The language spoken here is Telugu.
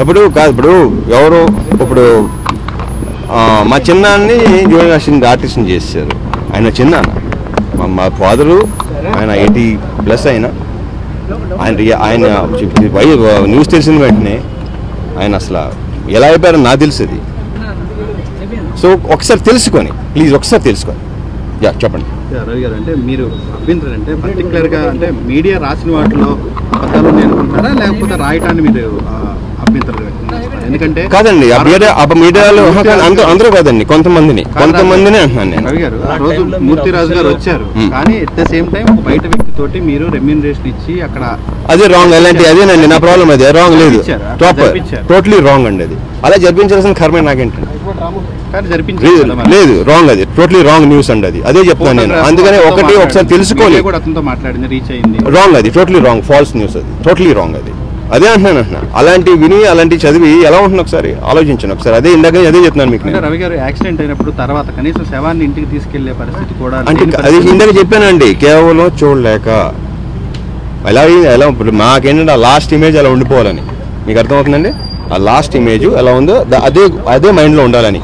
ఇప్పుడు కాదు ఇప్పుడు ఎవరు? ఇప్పుడు మా చిన్నాన్ని జూనియర్ అసిస్టెంట్ ఆర్టిస్ట్ని చేశారు. ఆయన చిన్నాన్న. మా- మా ఫాదరు ఆయన ఎయిటీ ప్లస్ ఆయన. ఆయన ఆయన వై- న్యూస్ తెలిసిన వెంటనే ఆయన అసలు ఎలా అయిపోయారో నాకు తెలిసింది సో ఒకసారి తెలుసుకొని ప్లీజ్ ఒకసారి తెలుసుకొని. యా చెప్పండి. రవి గారు అంటే మీరు అభ్యంతరం అంటే పర్టికులర్గా అంటే మీడియా రాసిన వాటిలో అబద్ధాలు ఉన్నాయి అనుకుంటారా లేకపోతే రాయటాన్ని మీరు ఆ, అభ్యంతరం? ఎందుకంటే కాదండి ఆ మీడియా ఆ మీడియాలో అందరూ అందరూ కాదండి కొంతమందిని. కొంతమందిని అంటున్నాను నేను. రవి గారు ఆ రోజు మూర్తిరాజు గారు వచ్చారు. కానీ ఎట్ ద సేమ్ టైం ఒక బయట వ్యక్తి తోటి మీరు రెమ్యూనరేషన్ ఇచ్చి అక్కడ అదే రాంగ్ అలాంటి అదేనండి నా ప్రాబ్లం అదే. రాంగ్ లేదు? ప్రాపర్. టోటలీ రాంగ్ అండి అది. అలా జరిపించాల్సిన కర్మే నాకేంటండి? లేదు రాంగ్ అది. టోటలీ రాంగ్ న్యూస్ అండి అది. అదే చెప్తాను నేను. అందుకనే ఒకటి ఒకసారి అయింది. రాంగ్ అది టోటలీ రాంగ్ ఫాల్స్ న్యూస్ అది. టోటలీ రాంగ్ అది. అదే అంటున్నాను అంటున్నా అలాంటి విని అలాంటి చదివి ఎలా ఉంటుంది ఒకసారి? ఆలోచించండి ఒకసారి. అదే ఇందాక అదే చెప్తున్నాను మీకు. రవి గారు యాక్సిడెంట్ అయినప్పుడు తర్వాత కనీసం శవాన్ని ఇంటికి తీసుకెళ్ళే పరిస్థితి కూడా అంటే అది. ఇందాక చెప్పానండి కేవలం చూడలేక. ఎలా ఎలా ఇప్పుడు మాకేంటంటే ఆ లాస్ట్ ఇమేజ్ అలా ఉండిపోవాలని. మీకు అర్థమవుతుందండి? ఆ లాస్ట్ ఇమేజ్ ఎలా ఉందో అదే అదే మైండ్లో ఉండాలని.